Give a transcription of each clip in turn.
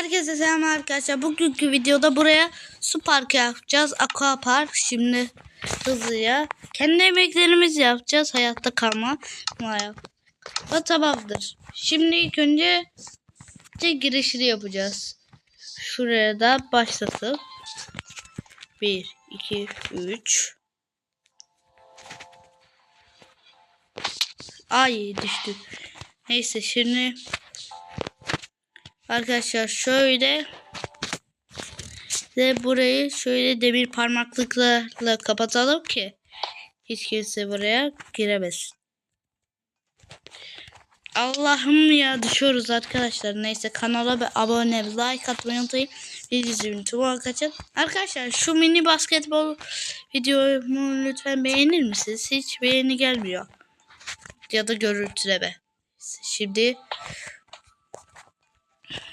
Herkese selam arkadaşlar. Bugünkü videoda buraya su parkı yapacağız. Aqua park. Şimdi hızlıca. Kendi emeklerimizi yapacağız. Hayatta kalma. O tamamdır. Şimdi ilk önce girişini yapacağız. Şuraya da başlasın. 1, 2, 3. Ay düştü. Neyse şimdi Arkadaşlar şöyle ve burayı şöyle demir parmaklıklarla kapatalım ki hiç kimse buraya giremesin. Allah'ım ya düşüyoruz arkadaşlar. Neyse kanala ve abone like atmayı unutmayın. Videomu tüm arkadaşlar. Arkadaşlar şu mini basketbol videomu lütfen beğenir misiniz? Hiç beğeni gelmiyor. Ya da görüntüleme. Şimdi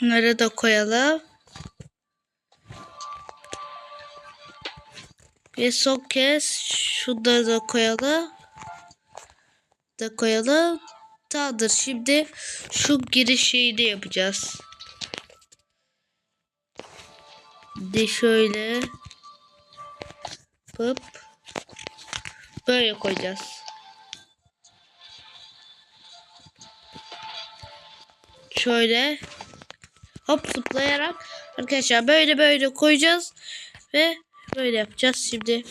Bunları da koyalım. Bir son kez şunları da koyalım. Da koyalım. Tamamdır. Şimdi şu giriş şeyini yapacağız. De şöyle yapıp böyle koyacağız. Şöyle hop zıplayarak. Arkadaşlar böyle böyle koyacağız ve böyle yapacağız. Şimdi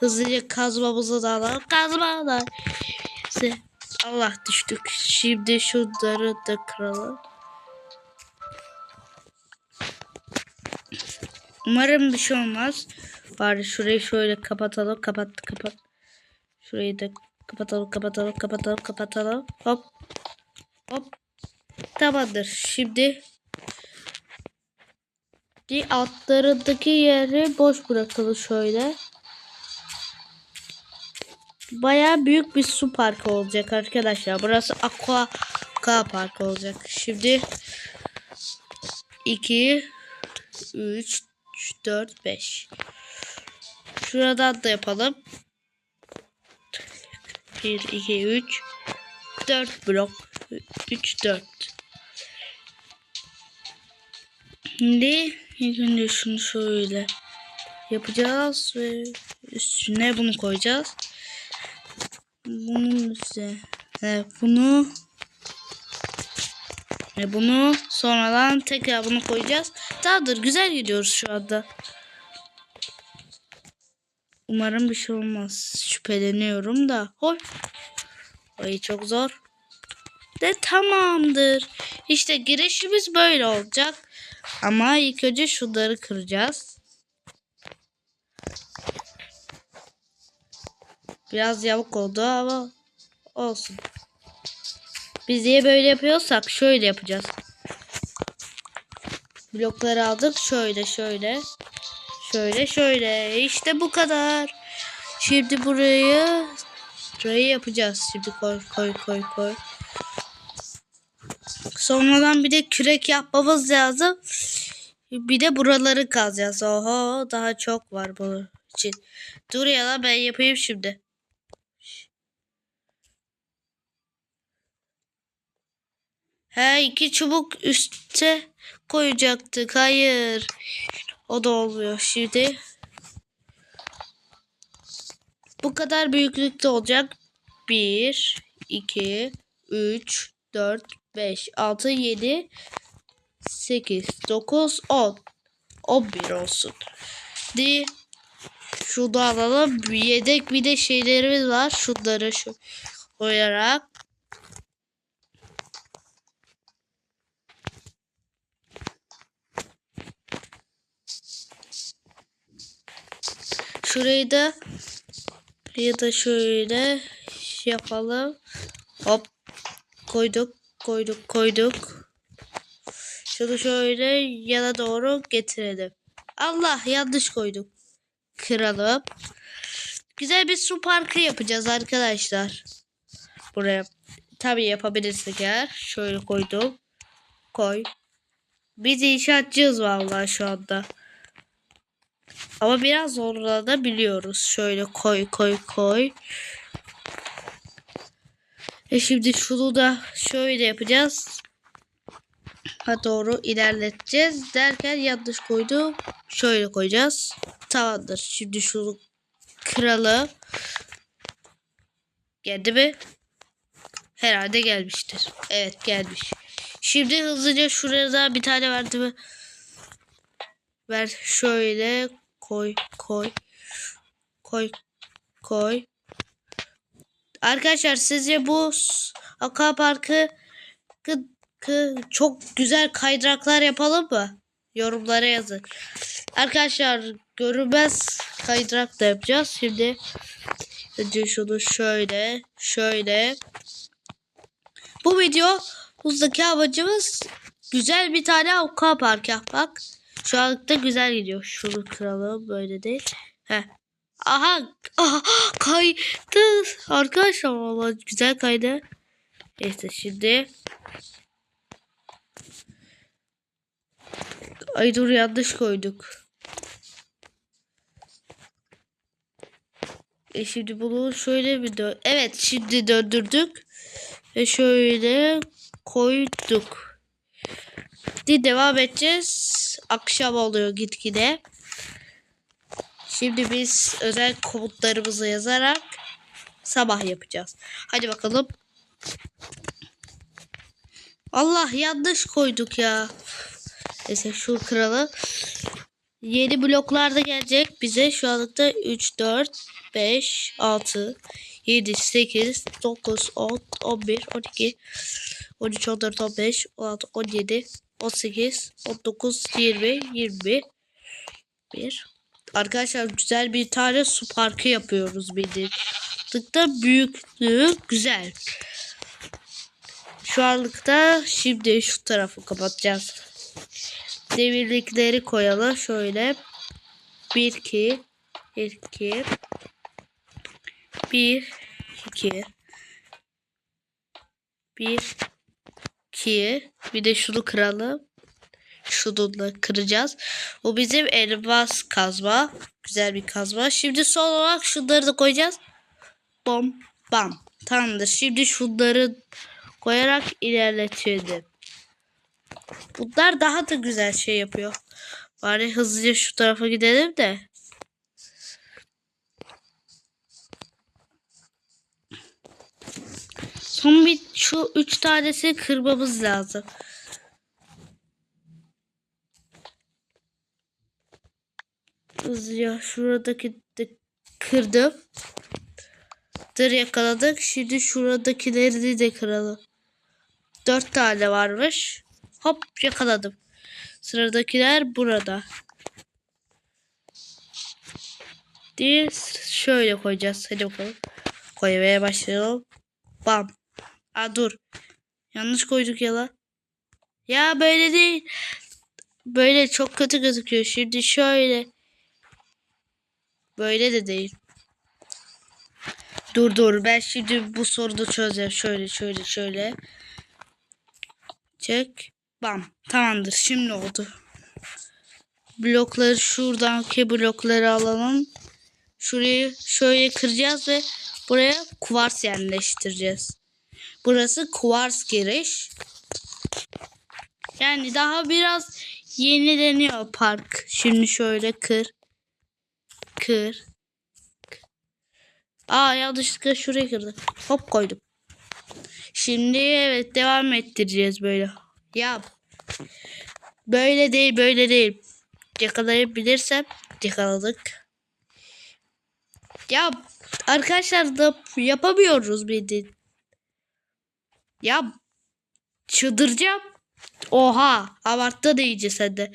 hızlıca kazmamızı da alalım. Kazmalar. İşte Allah düştük. Şimdi şunları da kıralım. Umarım bir şey olmaz. Bari şurayı şöyle kapatalım. Kapat kapat. Şurayı da kapatalım kapatalım kapatalım kapatalım. Hop. Hop. Tamamdır. Şimdi bir altlarındaki yeri boş bırakalım şöyle. Baya büyük bir su parkı olacak arkadaşlar. Burası aqua, aqua park olacak. Şimdi 2 3 4 5 Şuradan da yapalım. 1 2 3 4 blok 3 4 Şimdi ilk önce şunu şöyle yapacağız ve üstüne bunu koyacağız. Bunun üstüne bunu ve bunu sonradan tekrar bunu koyacağız. Tamamdır güzel gidiyoruz şu anda. Umarım bir şey olmaz. Şüpheleniyorum da. Hoy. Ay çok zor. De tamamdır. İşte girişimiz böyle olacak. Ama ilk önce şunları kıracağız. Biraz yavuk oldu ama olsun. Biz niye böyle yapıyorsak şöyle yapacağız. Blokları aldık şöyle şöyle. Şöyle şöyle. İşte bu kadar. Şimdi burayı burayı yapacağız. Şimdi koy koy koy koy. Sonradan bir de kürek yapmamız lazım. Bir de buraları kazacağız. Oho daha çok var bu için. Dur ya lan ben yapayım şimdi. He iki çubuk üste koyacaktık. Hayır. O da olmuyor şimdi. Bu kadar büyüklükte olacak. 1, 2, 3, 4, 5, 6, 7, 8, 9, 10. 11 olsun. Di şunu alalım. Yedek bir de şeylerimiz var. Şunları şu koyarak. Şurayı da ya da şöyle yapalım. Hop koyduk koyduk koyduk. Şunu şöyle yana doğru getirelim. Allah yanlış koyduk. Kıralım. Güzel bir su parkı yapacağız arkadaşlar. Buraya. Tabii yapabilirsek eğer. Şöyle koydum. Koy. Biz inşaatçıyız vallahi şu anda. Ama biraz zorlanabiliyoruz. Şöyle koy koy koy. E şimdi şunu da şöyle yapacağız. doğru ilerleteceğiz. Derken yanlış koydum. Şöyle koyacağız. Tamamdır. Şimdi şunu kralı geldi mi? Herhalde gelmiştir. Evet gelmiş. Şimdi hızlıca şuraya da bir tane verdi mi? Ver şöyle koy koy koy koy. Arkadaşlar sizce bu s- aquaparkı kı- kı- çok güzel kaydıraklar yapalım mı? Yorumlara yazın. Arkadaşlar görünmez kaydırak da yapacağız. Şimdi önce şunu şöyle şöyle. Bu video buzdaki amacımız güzel bir tane aquapark yapmak. Şu anlıkta güzel gidiyor. Şunu kıralım böyle değil. Heh. Aha, aha kaydı. Arkadaşlar valla güzel kaydı. Neyse şimdi. Ay dur yanlış koyduk. E şimdi bunu şöyle bir dön. Evet şimdi döndürdük. Ve şöyle koyduk. Şimdi devam edeceğiz. Akşam oluyor gitgide. Şimdi biz özel komutlarımızı yazarak sabah yapacağız. Hadi bakalım. Allah yanlış koyduk ya. Neyse şu kralı. Yeni bloklar da gelecek bize. Şu anlıkta 3, 4, 5, 6, 7, 8, 9, 10, 11, 12, 13, 14, 15, 16, 17, 18, 19, 20, 21. Bir. Arkadaşlar güzel bir tane su parkı yapıyoruz bildiğin. Tıkta büyüklüğü güzel. Şu anlıkta şimdi şu tarafı kapatacağız. Demirlikleri koyalım şöyle. 1 2 1 2 1 2 1 2 bir de şunu kıralım. Şunu da kıracağız. Bu bizim elmas kazma. Güzel bir kazma. Şimdi son olarak şunları da koyacağız. Bom bam. Tamamdır. Şimdi şunları koyarak ilerletelim. Bunlar daha da güzel şey yapıyor. Bari hızlıca şu tarafa gidelim de. Son bir şu üç tanesi kırmamız lazım. Hızlıca şuradaki de kırdım. Dır yakaladık. Şimdi şuradakileri de kıralım. Dört tane varmış. Hop yakaladım. Sıradakiler burada. Diye şöyle koyacağız. Hadi bakalım. Koymaya başlayalım. Bam. Aa dur. Yanlış koyduk ya lan. Ya böyle değil. Böyle çok kötü gözüküyor. Şimdi şöyle. Böyle de değil. Dur dur ben şimdi bu soruda çözeceğim. Şöyle şöyle şöyle. Çek. Bam. Tamamdır. Şimdi oldu. Blokları şuradanki blokları alalım. Şurayı şöyle kıracağız ve buraya kuvars yerleştireceğiz. Burası kuvars giriş. Yani daha biraz yenileniyor park. Şimdi şöyle kır. Kır. Aa yanlışlıkla şuraya kırdım. Hop koydum. Şimdi evet devam ettireceğiz böyle. Yap. Böyle değil böyle değil. Yakalayabilirsem yakaladık. Ya arkadaşlar da yapamıyoruz bildiğin. Ya çıldıracağım. Oha abarttı da iyice sende.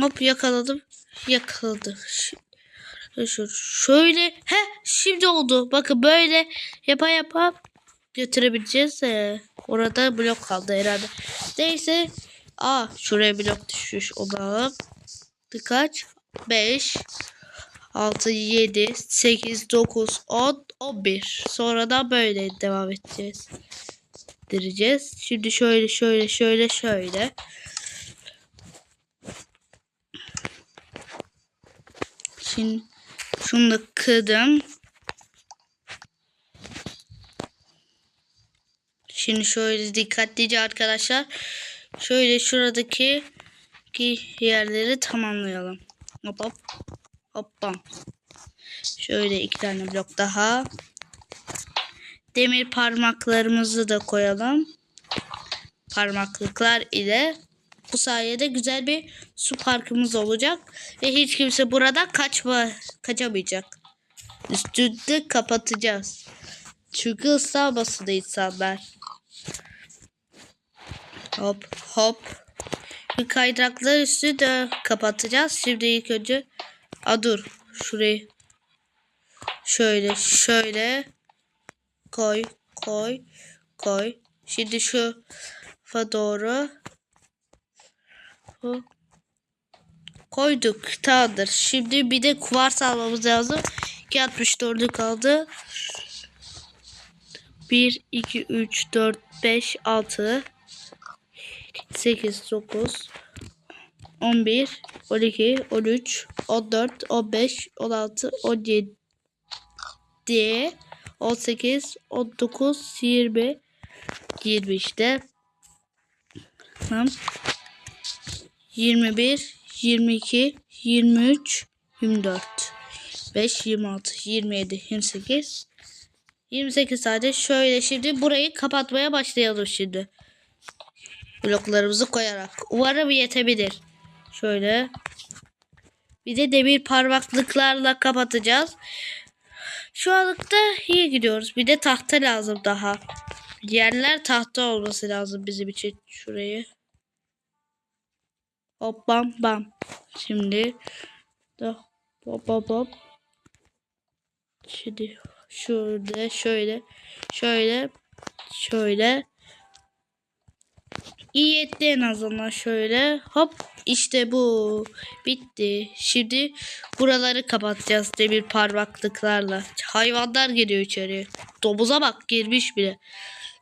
Hop yakaladım. Yakaladı. Ş- Şu, şöyle. He şimdi oldu. Bakın böyle yapa yapa götürebileceğiz. Ee, orada blok kaldı herhalde. Neyse. Aa şuraya blok düşmüş. Onu alalım. Kaç? 5 6 7 8 9 10 11. Sonra da böyle devam edeceğiz. Direceğiz. Şimdi şöyle şöyle şöyle şöyle. Şimdi şunu da kırdım. Şimdi şöyle dikkatlice arkadaşlar. Şöyle şuradaki ki yerleri tamamlayalım. Hop hop. Hop bam. Şöyle iki tane blok daha. Demir parmaklarımızı da koyalım. Parmaklıklar ile bu sayede güzel bir su parkımız olacak ve hiç kimse burada kaçma kaçamayacak. Üstünde kapatacağız. Çünkü ıslanmasın insanlar. Hop hop. Bir kaydıraklar üstü de kapatacağız. Şimdi ilk önce a dur şurayı şöyle şöyle koy koy koy. Şimdi şu fa doğru. Koyduk tamamdır. Şimdi bir de kuvars almamız lazım. 264'ü kaldı. 1 2 3 4 5 6 8 9 11 12 13 14 15 16 17 18 19 20 20 işte tamam 21 22 23 24 5 26 27 28 28 sadece şöyle şimdi burayı kapatmaya başlayalım şimdi bloklarımızı koyarak umarım yetebilir şöyle bir de demir parmaklıklarla kapatacağız şu anlıkta iyi gidiyoruz. Bir de tahta lazım daha. Yerler tahta olması lazım bizim için. Şurayı. Hop bam bam. Şimdi da hop hop hop. Şimdi şurada şöyle şöyle şöyle İyi etti en azından şöyle. Hop işte bu. Bitti. Şimdi buraları kapatacağız demir parmaklıklarla. Hayvanlar geliyor içeriye. Domuza bak girmiş bile.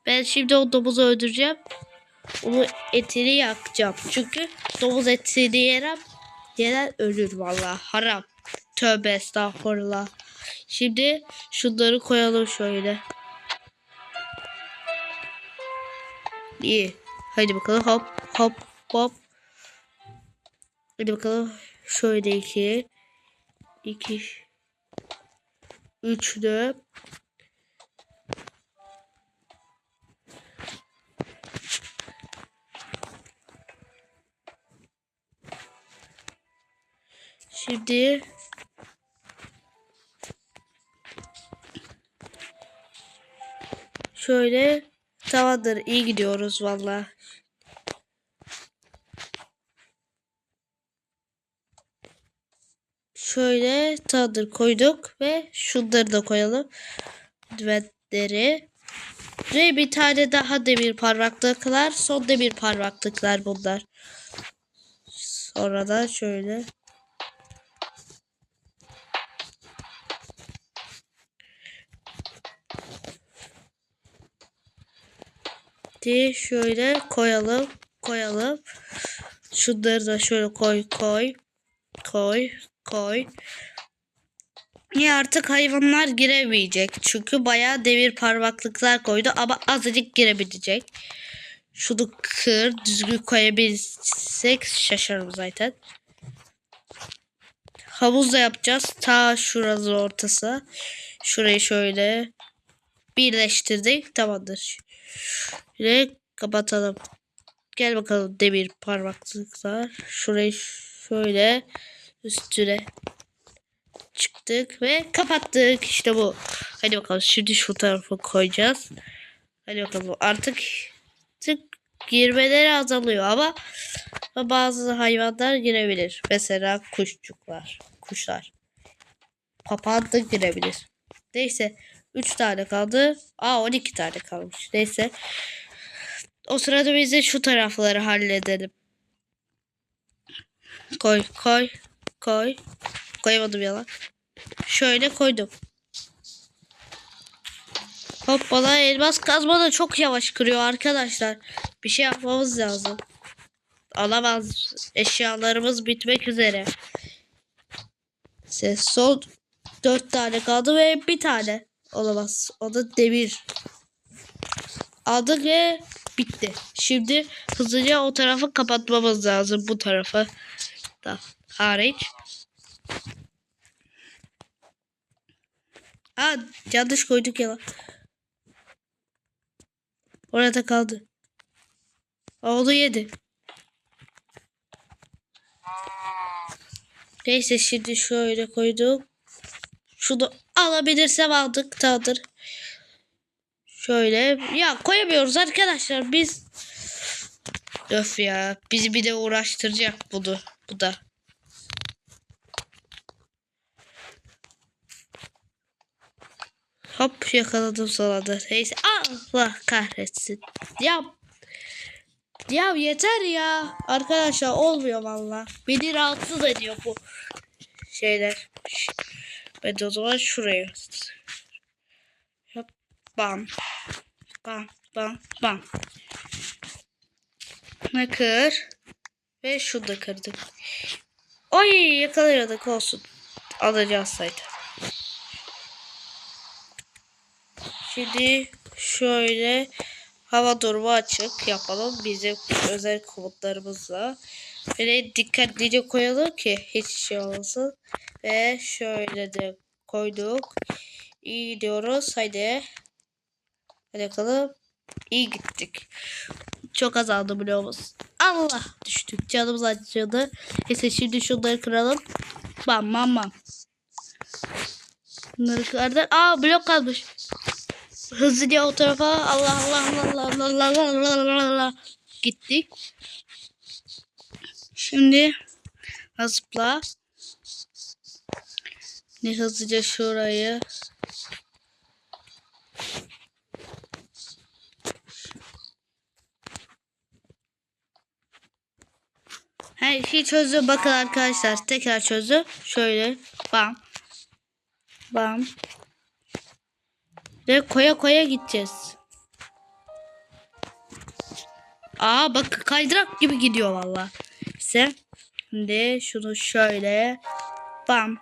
Ben şimdi o domuzu öldüreceğim. Onu etini yakacağım. Çünkü domuz etini yeren, yeren ölür valla. Haram. Tövbe estağfurullah. Şimdi şunları koyalım şöyle. İyi. Haydi bakalım hop hop hop. Hadi bakalım. Şöyle iki. iki üçlü. Şimdi şöyle tamamdır iyi gidiyoruz valla. Şöyle tadır koyduk ve şunları da koyalım. Düvetleri. Ve bir tane daha demir parmaklıklar. Son demir parmaklıklar bunlar. Sonra da şöyle. Diye şöyle koyalım koyalım. Şunları da şöyle koy koy koy koy. Ya artık hayvanlar giremeyecek? Çünkü bayağı demir parmaklıklar koydu ama azıcık girebilecek. Şunu kır düzgün koyabilsek şaşarım zaten. Havuz da yapacağız. Ta şurası ortası. Şurayı şöyle birleştirdik tamamdır ve kapatalım. Gel bakalım demir parmaklıklar. Şurayı şöyle üstüne çıktık ve kapattık. İşte bu. Hadi bakalım şimdi şu tarafa koyacağız. Hadi bakalım artık tık girmeleri azalıyor ama bazı hayvanlar girebilir. Mesela kuşçuklar, kuşlar. Papağan da girebilir. Neyse 3 tane kaldı. Aa 12 tane kalmış. Neyse. O sırada biz de şu tarafları halledelim. Koy koy koy. Koyamadım yalan. Şöyle koydum. Hoppala elmas kazma da çok yavaş kırıyor arkadaşlar. Bir şey yapmamız lazım. Alamaz. Eşyalarımız bitmek üzere. Ses son dört tane kaldı ve bir tane olamaz. Da demir. aldık ve bitti. Şimdi hızlıca o tarafı kapatmamız lazım. Bu tarafı da hariç. Aa yanlış koyduk ya. Orada kaldı. Oğlu yedi. Neyse şimdi şöyle koyduk. Şunu alabilirsem aldık tamamdır. Şöyle ya koyamıyoruz arkadaşlar biz. Öf ya bizi bir de uğraştıracak bunu. Bu da. Hop yakaladım sonra da. Neyse Allah kahretsin. Ya ya yeter ya. Arkadaşlar olmuyor valla. Beni rahatsız ediyor bu şeyler. Ben de o zaman şuraya. Hop bam. Bam bam bam. Ne kır. Ve şunu da kırdık. Oy yakalıyorduk olsun. Alacağız saydı. Şimdi şöyle hava durumu açık yapalım. Bizim özel komutlarımızla. Böyle dikkatlice koyalım ki hiç şey olmasın. Ve şöyle de koyduk. İyi diyoruz. Haydi. Hadi bakalım. İyi gittik. Çok azaldı bloğumuz. Allah düştük. Canımız acıyordu. Neyse şimdi şunları kıralım. Bam bam bam. Bunları kırdık. Aa blok kalmış. Hızlıca o tarafa Allah Allah Allah Allah Allah Allah Allah Allah gittik. Şimdi zıpla. Ne hızlıca şurayı. Her şeyi çözdü. Bakın arkadaşlar tekrar çözdü. Şöyle bam. Bam. Ve koya koya gideceğiz. Aa bak kaydırak gibi gidiyor valla. İşte şimdi şunu şöyle bam.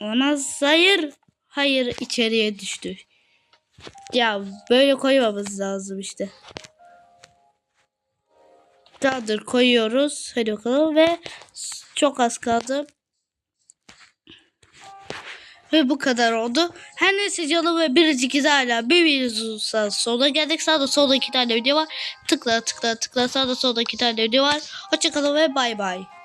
Olamaz. Hayır. Hayır içeriye düştü. Ya böyle koymamız lazım işte. Tamamdır koyuyoruz. Hadi bakalım ve çok az kaldı. Ve bu kadar oldu. Her neyse canım ve biricik iz hala bir videomuzun sonuna geldik. Sağda solda iki tane video var. Tıkla tıkla tıkla sağda solda iki tane video var. Hoşçakalın ve bay bay.